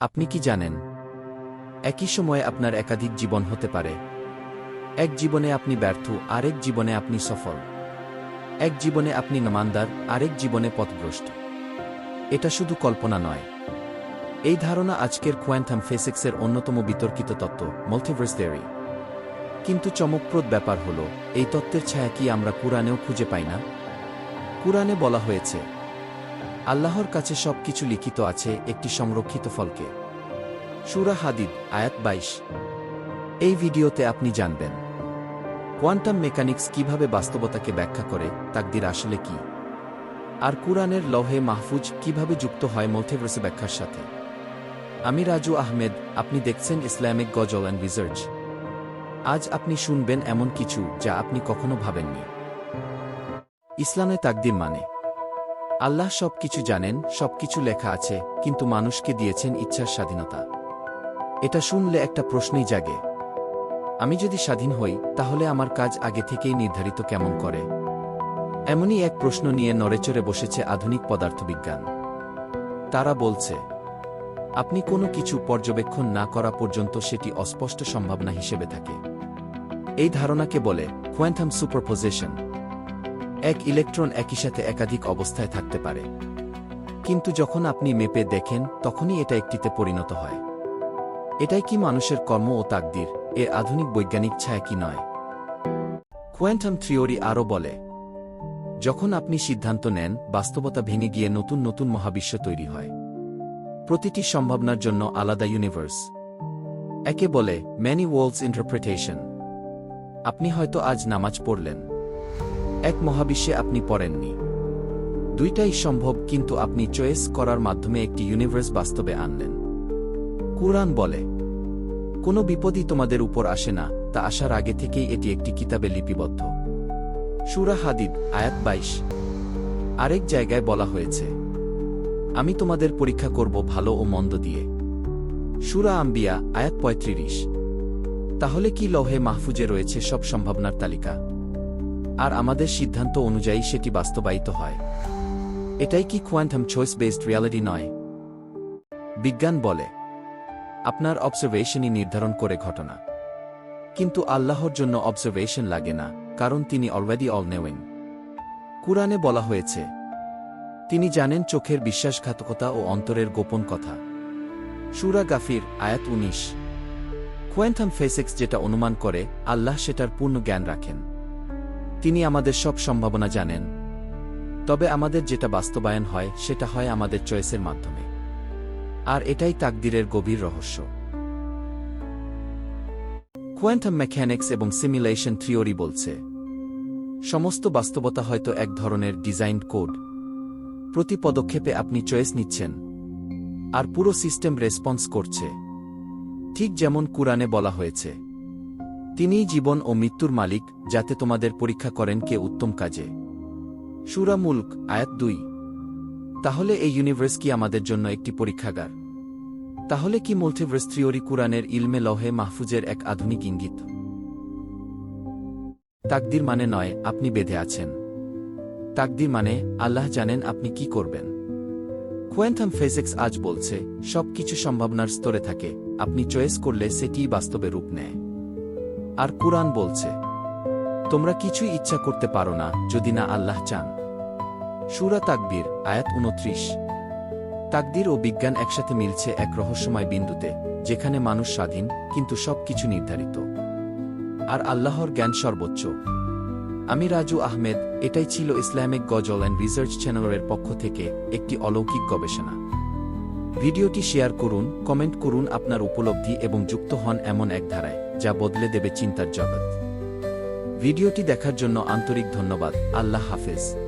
আপনি কি জানেন? একই সময়ে আপনার একাধিক জীবন হতে পারে। এক জীবনে আপনি ব্যর্থ, আরেক জীবনে আপনি সফল। এক জীবনে আপনি নমানদার আরেক জীবনে পথভ্রষ্ট। এটা শুধু কল্পনা নয়। এই ধারণা আজকের কোয়ান্টাম ফিজিক্সের অন্যতম বিতর্কিত তত্ত্ব মাল্টিভার্স থিওরি কিন্তু চমকপ্রদ ব্যাপার হল, এই তত্ত্বের ছায়া কি আমরা কুরআনেও খুঁজে পাই না? কুরআনে বলা হয়েছে আল্লাহর কাছে সব কিছু লিখিত আছে একটি সংরক্ষিত ফলকে। সুরা হাদিদ, আয়াত বাইশ। এই ভিডিওতে আপনি জানবেন, কোয়ান্টাম মেকানিক্স কীভাবে বাস্তবতাকে ব্যাখ্যা করে, তাকদির আসলে কি? আর কুরআনের লহে মাহফুজ কীভাবে যুক্ত হয় মোথেভার্সে ব্যাখ্যার সাথে? আমি রাজু আহমেদ, আপনি দেখছেন ইসলামিক গজল অ্যান্ড রিসার্চ। আজ আপনি শুনবেন এমন কিছু যা আপনি কখনো ভাবেননি। ইসলামে তাকদির মানে আল্লাহ সব কিছু জানেন সব কিছু লেখা আছে, কিন্তু মানুষকে দিয়েছেন ইচ্ছার স্বাধীনতা। এটা শুনলে একটা প্রশ্নই জাগে। আমি যদি স্বাধীন হই, তাহলে আমার কাজ আগে থেকেই নির্ধারিত কেমন করে? এমনই এক প্রশ্ন নিয়ে নড়েচড়ে বসেছে আধুনিক পদার্থবিজ্ঞান। তারা বলছে, আপনি কোনো কিছু পর্যবেক্ষণ না করা পর্যন্ত সেটি অস্পষ্ট সম্ভাবনা হিসেবে থাকে। এই ধারণাকে বলে কোয়ান্টাম সুপারপোজিশন। এক ইলেকট্রন একই সাথে একাধিক অবস্থায় থাকতে পারে। কিন্তু যখন আপনি মেপে দেখেন, তখনই এটা একটিতে পরিণত হয়। এটাই কি মানুষের কর্ম ও তাকদির এ আধুনিক বৈজ্ঞানিক ছায়া কি নয়? কোয়ান্টাম থিওরি আরও বলে, যখন আপনি সিদ্ধান্ত নেন, বাস্তবতা ভেঙে গিয়ে নতুন নতুন মহাবিশ্ব তৈরি হয়। প্রতিটি সম্ভাবনার জন্য আলাদা ইউনিভার্স একে বলে ম্যানি ওয়ার্লডস ইন্টারপ্রিটেশন আপনি হয়তো আজ নামাজ পড়লেন। এক মহাবিশ্বে আপনি পড়েননি। দুইটাই সম্ভব, কিন্তু আপনি চয়েস করার মাধ্যমে একটি ইউনিভার্স বাস্তবে আনলেন। কুরআন বলে, কোনো বিপদই তোমাদের উপর আসে না, তা আসার আগে থেকেই এটি একটি কিতাবে লিপিবদ্ধ। সুরা হাদিদ, আয়াত বাইশ। আরেক জায়গায় বলা হয়েছে, আমি তোমাদের পরীক্ষা করব ভালো ও মন্দ দিয়ে। সুরা আম্বিয়া, আয়াত পঁয়ত্রিশ। তাহলে কি লহে মাহফুজে রয়েছে সব সম্ভাবনার তালিকা? আর আমাদের সিদ্ধান্ত অনুযায়ী সেটি বাস্তবায়িত হয়। এটাই কি কোয়ান্টাম চয়েস বেসড রিয়ালিটি নয়? বিজ্ঞান বলে, আপনার অবজারভেশনই নির্ধারণ করে ঘটনা। কিন্তু আল্লাহর জন্য অবজারভেশন লাগে না, কারণ তিনি অলরেডি অল নেওয়েন কুরআনে বলা হয়েছে, তিনি জানেন চোখের বিশ্বাসঘাতকতা ও অন্তরের গোপন কথা। সুরা গাফির, আয়াত উনিশ। কোয়েন্থাম ফেসেক্স যেটা অনুমান করে, আল্লাহ সেটার পূর্ণ জ্ঞান রাখেন। তিনি আমাদের সব সম্ভাবনা জানেন। তবে আমাদের যেটা বাস্তবায়ন হয়, সেটা হয় আমাদের চয়েসের মাধ্যমে। আর এটাই তাকদিরের গভীর রহস্য। কোয়ান্টাম মেকানিক্স এবং সিমিলেশন থিওরি বলছে, সমস্ত বাস্তবতা হয়তো এক ধরনের ডিজাইন কোড। প্রতি পদক্ষেপে আপনি চয়েস নিচ্ছেন, আর পুরো সিস্টেম রেসপন্স করছে। ঠিক যেমন কুরআনে বলা হয়েছে তিনিই জীবন ও মৃত্যুর মালিক, যাতে তোমাদের পরীক্ষা করেন কে উত্তম কাজে। সুরা মুল্ক, আয়াত দুই। তাহলে এই ইউনিভার্স কি আমাদের জন্য একটি পরীক্ষাগার? তাহলে কি মাল্টিভার্স থিওরি কুরআনের ইলমে লহে মাহফুজের এক আধুনিক ইঙ্গিত? তাকদির মানে নয়, আপনি বেঁধে আছেন। তাকদির মানে আল্লাহ জানেন আপনি কি করবেন। কোয়েন্থাম ফিজিক্স আজ বলছে সব কিছু সম্ভাবনার স্তরে থাকে, আপনি চয়েস করলে সেটিই বাস্তবে রূপ নেয়। আর কুরআন বলছে, তোমরা কিছুই ইচ্ছা করতে পারো না যদি না আল্লাহ চান। সুরা তাকবীর, আয়াত উনত্রিশ তাকদির ও বিজ্ঞান একসাথে মিলছে এক রহস্যময় বিন্দুতে, যেখানে মানুষ স্বাধীন, কিন্তু সব কিছু নির্ধারিত। আর আল্লাহর জ্ঞান সর্বোচ্চ। আমি রাজু আহমেদ, এটাই ছিল ইসলামিক গজল অ্যান্ড রিসার্চ চ্যানেলের পক্ষ থেকে একটি অলৌকিক গবেষণা। ভিডিওটি শেয়ার করুন, কমেন্ট করুন আপনার উপলব্ধি এবং যুক্ত হন এমন এক ধারায়। যা বদলে দেবে চিন্তার জগৎ। ভিডিওটি দেখার জন্য আন্তরিক ধন্যবাদ। আল্লাহ হাফেজ।